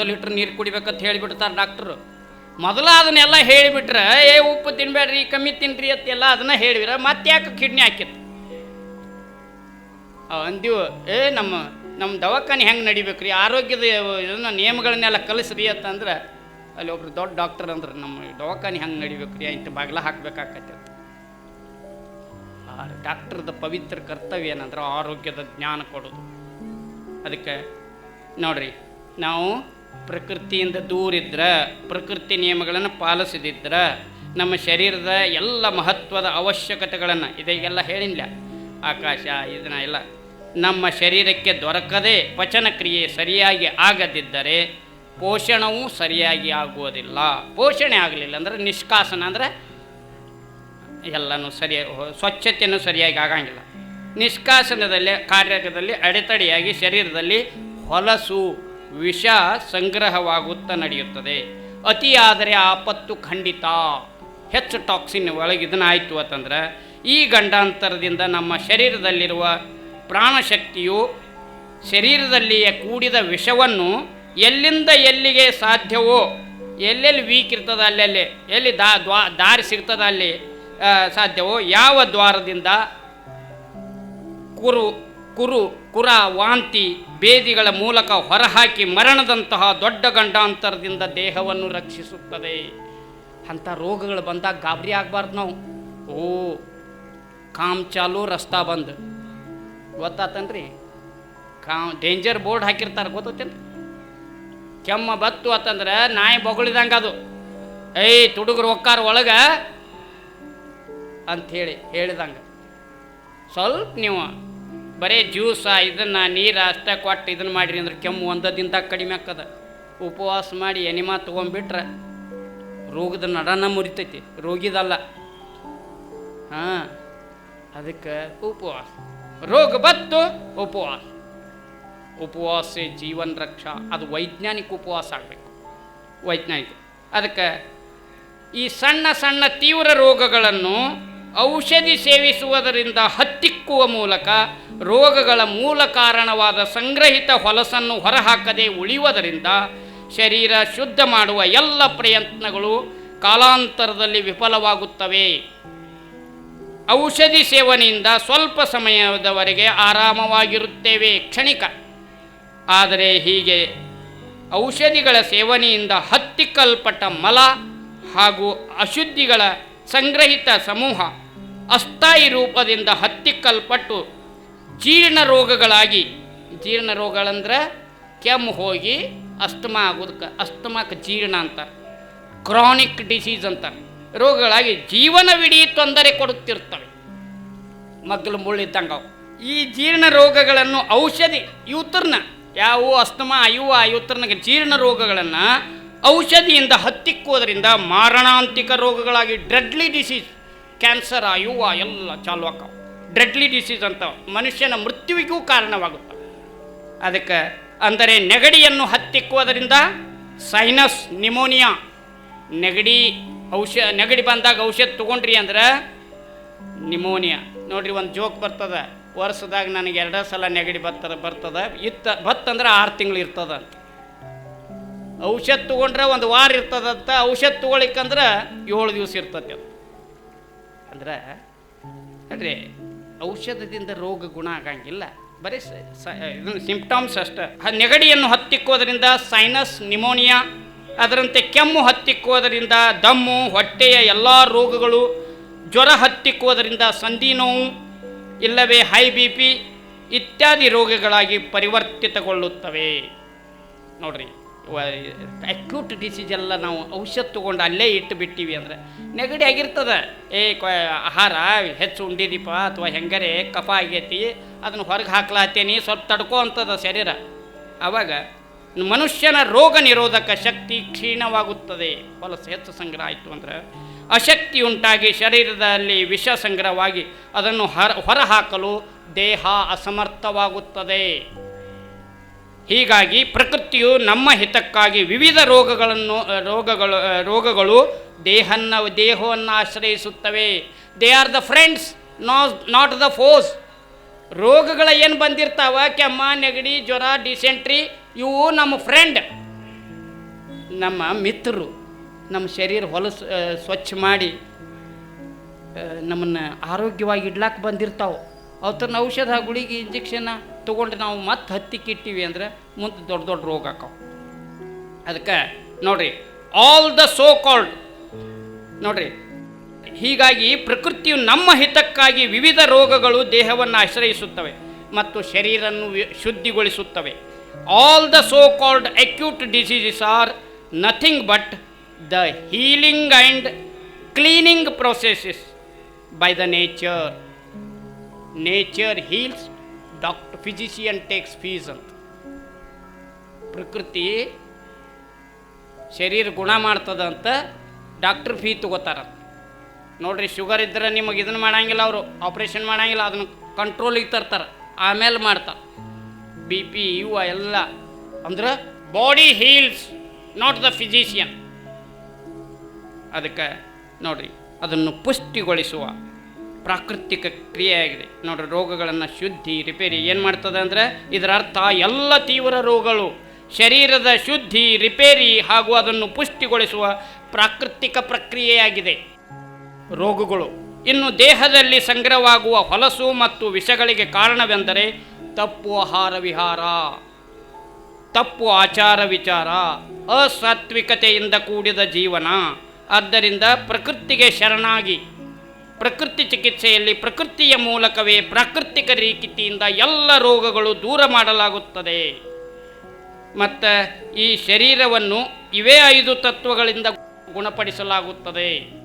ಒಂದು ಲೀಟ್ರ್ ನೀರು ಕುಡಿಬೇಕಂತ ಹೇಳಿಬಿಡ್ತಾರೆ ಡಾಕ್ಟ್ರು. ಮೊದಲು ಅದನ್ನೆಲ್ಲ ಹೇಳಿಬಿಟ್ರೆ, ಏ, ಉಪ್ಪು ತಿನ್ಬೇಡ್ರಿ, ಕಮ್ಮಿ ತಿನ್ರಿ ಅಂತ ಎಲ್ಲ ಅದನ್ನ ಹೇಳಿದ್ರೆ ಮತ್ತೆ ಯಾಕೆ ಕಿಡ್ನಿ ಹಾಕಿತ್ತು ಅಂದೀವು, ಏ, ನಮ್ಮ ನಮ್ಮ ದವಾಖಾನೆ ಹೆಂಗೆ ನಡಿಬೇಕ್ರಿ? ಆರೋಗ್ಯದ ಇದನ್ನ ನಿಯಮಗಳನ್ನೆಲ್ಲ ಕಲಿಸ್ರಿ ಅಂತಂದ್ರೆ, ಅಲ್ಲಿ ಒಬ್ರು ದೊಡ್ಡ ಡಾಕ್ಟರ್ ಅಂದ್ರೆ, ನಮ್ಮ ದವಾಖಾನೆ ಹೆಂಗೆ ನಡಿಬೇಕ್ರಿ? ಇಂಥ ಬಾಗಿಲ ಹಾಕ್ಬೇಕಾಕತ್ತೆ ಆ ಡಾಕ್ಟರ್ದ ಪವಿತ್ರ ಕರ್ತವ್ಯ ಏನಂದ್ರೆ ಆರೋಗ್ಯದ ಜ್ಞಾನ ಕೊಡೋದು. ಅದಕ್ಕೆ ನೋಡ್ರಿ, ನಾವು ಪ್ರಕೃತಿಯಿಂದ ದೂರಿದ್ರೆ ಪ್ರಕೃತಿ ನಿಯಮಗಳನ್ನು ಪಾಲಿಸದಿದ್ರೆ, ನಮ್ಮ ಶರೀರದ ಎಲ್ಲ ಮಹತ್ವದ ಅವಶ್ಯಕತೆಗಳನ್ನು, ಇದೆಲ್ಲ ಹೇಳಿಲ್ಲ ಆಕಾಶ, ಇದನ್ನ ಎಲ್ಲ. ನಮ್ಮ ಶರೀರಕ್ಕೆ ದೊರಕದೆ ಪಚನ ಕ್ರಿಯೆ ಸರಿಯಾಗಿ ಆಗದಿದ್ದರೆ, ಪೋಷಣವೂ ಸರಿಯಾಗಿ ಆಗುವುದಿಲ್ಲ. ಪೋಷಣೆ ಆಗಲಿಲ್ಲ ಅಂದರೆ ನಿಷ್ಕಾಸನ ಅಂದರೆ ಎಲ್ಲನೂ ಸರಿ ಸ್ವಚ್ಛತೆಯೂ ಸರಿಯಾಗಿ ಆಗಂಗಿಲ್ಲ. ನಿಷ್ಕಾಸನದಲ್ಲಿ ಕಾರ್ಯದಲ್ಲಿ ಅಡೆತಡೆಯಾಗಿ ಶರೀರದಲ್ಲಿ ಹೊಲಸು. ವಿಷ ಸಂಗ್ರಹವಾಗುತ್ತಾ ನಡೆಯುತ್ತದೆ. ಅತಿಯಾದರೆ ಆಪತ್ತು ಖಂಡಿತ. ಹೆಚ್ಚು ಟಾಕ್ಸಿನ್ ಒಳಗೆ ಇದನ್ನಾಯಿತು ಅಂತಂದ್ರೆ, ಈ ಗಂಡಾಂತರದಿಂದ ನಮ್ಮ ಶರೀರದಲ್ಲಿರುವ ಪ್ರಾಣಶಕ್ತಿಯು ಶರೀರದಲ್ಲಿಯೇ ಕೂಡಿದ ವಿಷವನ್ನು ಎಲ್ಲಿಂದ ಎಲ್ಲಿಗೆ ಸಾಧ್ಯವೋ, ಎಲ್ಲೆಲ್ಲಿ ವೀಕ್ ಇರ್ತದ ಅಲ್ಲೆಲ್ಲಿ, ಎಲ್ಲಿ ದಾ, ದ್ವಾ, ದಾರಿ ಸಿಗ್ತದ ಅಲ್ಲಿ ಸಾಧ್ಯವೋ, ಯಾವ ದ್ವಾರದಿಂದ ಕುರು ಕುರು ಕುರ ವಾಂತಿ ಬೇದಿಗಳ ಮೂಲಕ ಹೊರಹಾಕಿ ಮರಣದಂತಹ ದೊಡ್ಡ ಗಂಡಾಂತರದಿಂದ ದೇಹವನ್ನು ರಕ್ಷಿಸುತ್ತದೆ. ಅಂಥ ರೋಗಗಳು ಬಂದಾಗ ಗಾಬರಿ ಆಗಬಾರ್ದು ನಾವು. ಓ, ಕಾಮ್ ಚಾಲು, ರಸ್ತಾ ಬಂದ್. ಗೊತ್ತಾತನ್ರಿ? ಕಾ ಡೇಂಜರ್ ಬೋರ್ಡ್ ಹಾಕಿರ್ತಾರೆ ಗೊತ್ತೇನು ಕೆಮ್ಮ ಬತ್ತು ಅಂತಂದ್ರೆ ನಾಯಿ ಬೊಗಳಿದಂಗೆ ಅದು. ಏಯ್ ತುಡುಗರು ಒಕ್ಕಾರ ಒಳಗೆ ಅಂಥೇಳಿ ಹೇಳಿದಂಗೆ. ಸ್ವಲ್ಪ ನೀವು ಬರೀ ಜ್ಯೂಸ, ಇದನ್ನು ನೀರು ಅಷ್ಟೇ ಕೊಟ್ಟು ಇದನ್ನು ಮಾಡಿರಿ ಅಂದ್ರೆ ಕೆಮ್ಮು ಒಂದ ದಿನದಾಗ ಕಡಿಮೆ ಆಗ್ತದೆ. ಉಪವಾಸ ಮಾಡಿ ಎನಿಮಾ ತೊಗೊಂಡ್ಬಿಟ್ರೆ ರೋಗದ ನಡನ ಮುರಿತೈತಿ. ರೋಗಿದಲ್ಲ. ಹಾಂ, ಅದಕ್ಕೆ ಉಪವಾಸ. ರೋಗ ಬತ್ತು ಉಪವಾಸ. ಉಪವಾಸ ಜೀವನ ರಕ್ಷಾ. ಅದು ವೈಜ್ಞಾನಿಕ ಉಪವಾಸ ಆಗಬೇಕು. ವೈಜ್ಞಾನಿಕ. ಅದಕ್ಕೆ ಈ ಸಣ್ಣ ಸಣ್ಣ ತೀವ್ರ ರೋಗಗಳನ್ನು ಔಷಧಿ ಸೇವಿಸುವುದರಿಂದ ಹತ್ತಿಕ್ಕುವ ಮೂಲಕ ರೋಗಗಳ ಮೂಲ ಕಾರಣವಾದ ಸಂಗ್ರಹಿತ ಹೊಲಸನ್ನು ಹೊರಹಾಕದೆ ಉಳಿಯುವುದರಿಂದ ಶರೀರ ಶುದ್ಧ ಮಾಡುವ ಎಲ್ಲ ಪ್ರಯತ್ನಗಳು ಕಾಲಾಂತರದಲ್ಲಿ ವಿಫಲವಾಗುತ್ತವೆ. ಔಷಧಿ ಸೇವನೆಯಿಂದ ಸ್ವಲ್ಪ ಸಮಯದವರೆಗೆ ಆರಾಮವಾಗಿರುತ್ತೇವೆ ಕ್ಷಣಿಕ. ಆದರೆ ಹೀಗೆ ಔಷಧಿಗಳ ಸೇವನೆಯಿಂದ ಹತ್ತಿಕ್ಕಲ್ಪಟ್ಟ ಮಲ ಹಾಗೂ ಅಶುದ್ಧಿಗಳ ಸಂಗ್ರಹಿತ ಸಮೂಹ ಅಸ್ಥಾಯಿ ರೂಪದಿಂದ ಹತ್ತಿಕ್ಕಲ್ಪಟ್ಟು ಜೀರ್ಣ ರೋಗಗಳಾಗಿ, ಜೀರ್ಣ ರೋಗಗಳಂದ್ರೆ ಕೆಮ್ಮು ಹೋಗಿ ಅಸ್ತಮ ಆಗೋದಕ್ಕೆ, ಅಸ್ತಮಕ್ಕೆ ಜೀರ್ಣ ಅಂತಾರೆ ಕ್ರಾನಿಕ್ ಡಿಸೀಸ್ ಅಂತಾರೆ ರೋಗಗಳಾಗಿ ಜೀವನವಿಡೀ ತೊಂದರೆ ಕೊಡುತ್ತಿರ್ತವೆ. ಮಗ್ಗಲು ಮುಳ್ಳಿದ್ದಂಗೆ ಅವು. ಈ ಜೀರ್ಣ ರೋಗಗಳನ್ನು ಔಷಧಿ ಯೂತ್ರನ ಯಾವ ಅಸ್ತಮಾ ಅಯುವ ಯೂತ್ರನಿಗೆ ಜೀರ್ಣ ರೋಗಗಳನ್ನು ಔಷಧಿಯಿಂದ ಹತ್ತಿಕ್ಕುವುದರಿಂದ ಮಾರಣಾಂತಿಕ ರೋಗಗಳಾಗಿ ಡ್ರೆಡ್ಲಿ ಡಿಸೀಸ್ ಕ್ಯಾನ್ಸರ್ ಅಯುವ ಎಲ್ಲ ಚಾಲು ಆಕಾವು ಡ್ರೆಡ್ಲಿ ಡಿಸೀಸ್ ಅಂತ ಮನುಷ್ಯನ ಮೃತ್ಯುವಿಗೂ ಕಾರಣವಾಗುತ್ತವೆ ಅದಕ್ಕೆ ಅಂದರೆ ನೆಗಡಿಯನ್ನು ಹತ್ತಿಕ್ಕುವುದರಿಂದ ಸೈನಸ್, ನಿಮೋನಿಯಾ, ನೆಗಡಿ ಔಷ, ನೆಗಡಿ ಬಂದಾಗ ಔಷಧ ತೊಗೊಂಡ್ರಿ ಅಂದ್ರೆ ನಿಮೋನಿಯಾ. ನೋಡ್ರಿ ಒಂದು ಜೋಕ್ ಬರ್ತದ, ವರ್ಷದಾಗ ನನಗೆ ಎರಡೇ ಸಲ ನೆಗಡಿ ಬರ್ತದ ಬರ್ತದ, ಇತ್ತ ಅಂದ್ರೆ ಆರು ತಿಂಗಳು ಇರ್ತದ ಅಂತ. ಔಷಧ ತೊಗೊಂಡ್ರೆ ಒಂದು ವಾರ ಇರ್ತದಂತ ಔಷಧ ತೊಗೊಳಿಕ್ಕಂದ್ರೆ ಏಳು ದಿವಸ ಇರ್ತದೆ ಅದು. ಅಂದ್ರೆ ನೋಡ್ರಿ ಔಷಧದಿಂದ ರೋಗ ಗುಣ ಆಗಂಗಿಲ್ಲ. ಬರೀ ಸಿಂಪ್ಟಮ್ಸ್ ಅಷ್ಟೇ. ನೆಗಡಿಯನ್ನು ಹತ್ತಿಕ್ಕೋದ್ರಿಂದ ಸೈನಸ್ ನಿಮೋನಿಯಾ ಅದರಂತೆ ಕೆಮ್ಮು ಹತ್ತಿಕ್ಕೋದರಿಂದ ದಮ್ಮು, ಹೊಟ್ಟೆಯ ಎಲ್ಲ ರೋಗಗಳು, ಜ್ವರ ಹತ್ತಿಕ್ಕೋದರಿಂದ ಸಂಧಿ ನೋವು, ಇಲ್ಲವೇ ಹೈ ಬಿ ಪಿ ಇತ್ಯಾದಿ ರೋಗಗಳಾಗಿ ಪರಿವರ್ತಿತಗೊಳ್ಳುತ್ತವೆ. ನೋಡ್ರಿ. ಅಕ್ಯೂಟ್ ಡಿಸೀಸ್ ಎಲ್ಲ ನಾವು ಔಷಧ ತೊಗೊಂಡು ಅಲ್ಲೇ ಇಟ್ಟು ಬಿಟ್ಟಿವಿ ಅಂದ್ರೆ ನೆಗಡಿ ಆಗಿರ್ತದೆ. ಏ ಆಹಾರ, ಹೆಚ್ಚು ಉಂಡಿದೀಪ ಅಥವಾ ಹೆಂಗರೆ, ಕಫ ಆಗೈತಿ, ಅದನ್ನು ಹೊರಗೆ ಹಾಕ್ಲಾತೇನಿ ಸ್ವಲ್ಪ ತಡ್ಕೋ ಅಂತದ ಶರೀರ. ಆವಾಗ ಮನುಷ್ಯನ ರೋಗ ನಿರೋಧಕ ಶಕ್ತಿ ಕ್ಷೀಣವಾಗುತ್ತದೆ. ಹೊಲಸು ಹೆಚ್ಚು ಸಂಗ್ರಹ ಆಯಿತು ಅಂದ್ರೆ ಅಶಕ್ತಿ ಉಂಟಾಗಿ ಶರೀರದಲ್ಲಿ ವಿಷ ಸಂಗ್ರಹವಾಗಿ ಅದನ್ನು ಹೊರ ಹೊರಹಾಕಲು ದೇಹ ಅಸಮರ್ಥವಾಗುತ್ತದೆ. ಹೀಗಾಗಿ ಪ್ರಕೃತಿಯು ನಮ್ಮ ಹಿತಕ್ಕಾಗಿ ವಿವಿಧ ರೋಗಗಳನ್ನು ರೋಗಗಳು ರೋಗಗಳು ದೇಹನ್ನ, ದೇಹವನ್ನು ಆಶ್ರಯಿಸುತ್ತವೆ. They are the friends not not the force ರೋಗಗಳ ಏನು ಬಂದಿರ್ತಾವ? ಕೆಮ್ಮ, ನೆಗಡಿ, ಜ್ವರ ಡಿಸೆಂಟ್ರಿ ಇವು ನಮ್ಮ ಫ್ರೆಂಡ್ ನಮ್ಮ ಮಿತ್ರರು, ನಮ್ಮ ಶರೀರ ಹೊಲಸು ಸ್ವಚ್ಛ ಮಾಡಿ ನಮ್ಮನ್ನು ಆರೋಗ್ಯವಾಗಿ ಇಡ್ಲಾಕೆ ಬಂದಿರ್ತಾವೆ. ಅವತ್ತನ್ನು ಔಷಧ, ಗುಳಿಗೆ ಇಂಜೆಕ್ಷನ್ನ ತೊಗೊಂಡು ನಾವು ಮತ್ತೆ ಹತ್ತಿಕ್ಕೆ ಇಟ್ಟಿವಿ ಅಂದ್ರೆ ಮುಂದೆ ದೊಡ್ಡ ದೊಡ್ಡ ರೋಗ ಆಕಾವು. ಅದಕ್ಕೆ ನೋಡ್ರಿ ಆಲ್ ದ ಸೋ ಕಾಲ್ಡ್ ನೋಡ್ರಿ, ಹೀಗಾಗಿ ಪ್ರಕೃತಿಯು ನಮ್ಮ ಹಿತಕ್ಕಾಗಿ ವಿವಿಧ ರೋಗಗಳು ದೇಹವನ್ನು ಆಶ್ರಯಿಸುತ್ತವೆ ಮತ್ತು ಶರೀರನ್ನು ಶುದ್ಧಿಗೊಳಿಸುತ್ತವೆ. All the so called acute diseases are nothing but the healing and cleaning processes by the nature nature heals doctor physician takes fees ಅಂತ. ಪ್ರಕೃತಿ ಶರೀರ ಗುಣ ಮಾಡ್ತದ ಅಂತ ಡಾಕ್ಟ್ರ್ ಫೀ ತಗೋತಾರ. ನೋಡ್ರಿ, ಶುಗರ್ ಇದ್ರೆ ನಿಮಗೆ ಇದನ್ನು ಮಾಡಂಗಿಲ್ಲ ಅವರು, ಆಪ್ರೇಷನ್ ಮಾಡೋಂಗಿಲ್ಲ, ಅದನ್ನು ಕಂಟ್ರೋಲಿಗೆ ತರ್ತಾರೆ, ಆಮೇಲೆ ಮಾಡ್ತಾರೆ. ಬಿ ಪಿ ಯು ಎಲ್ಲ. ಅಂದ್ರೆ body heals not the physician ಅದಕ್ಕೆ ನೋಡ್ರಿ, ಅದನ್ನು ಪುಷ್ಟಿಗೊಳಿಸುವ. ಪ್ರಾಕೃತಿಕ ಕ್ರಿಯೆಯಾಗಿದೆ. ನೋಡ್ರಿ, ರೋಗಗಳನ್ನು ಶುದ್ಧಿ, ರಿಪೇರಿ ಏನು ಮಾಡ್ತದೆ ಅಂದರೆ ಇದರ ಅರ್ಥ ಎಲ್ಲ ತೀವ್ರ ರೋಗಗಳು. ಶರೀರದ ಶುದ್ಧಿ, ರಿಪೇರಿ ಹಾಗೂ ಅದನ್ನು ಪುಷ್ಟಿಗೊಳಿಸುವ ಪ್ರಾಕೃತಿಕ ಪ್ರಕ್ರಿಯೆಯಾಗಿದೆ. ರೋಗಗಳು. ಇನ್ನು ದೇಹದಲ್ಲಿ ಸಂಗ್ರಹವಾಗುವ ಹೊಲಸು ಮತ್ತು ವಿಷಗಳಿಗೆ ಕಾರಣವೆಂದರೆ ತಪ್ಪು ಆಹಾರ ವಿಹಾರ, ತಪ್ಪು ಆಚಾರ ವಿಚಾರ, ಅಸಾತ್ವಿಕತೆಯಿಂದ ಕೂಡಿದ ಜೀವನ. ಆದ್ದರಿಂದ ಪ್ರಕೃತಿಗೆ ಶರಣಾಗಿ ಪ್ರಕೃತಿ ಚಿಕಿತ್ಸೆಯಲ್ಲಿ ಪ್ರಕೃತಿಯ ಮೂಲಕವೇ ಪ್ರಾಕೃತಿಕ ರೀತಿಯಿಂದ ಎಲ್ಲ ರೋಗಗಳು ದೂರ ಮಾಡಲಾಗುತ್ತದೆ. ಮತ್ತು ಈ ಶರೀರವನ್ನು ಇವೇ ಐದು ತತ್ವಗಳಿಂದ ಗುಣಪಡಿಸಲಾಗುತ್ತದೆ.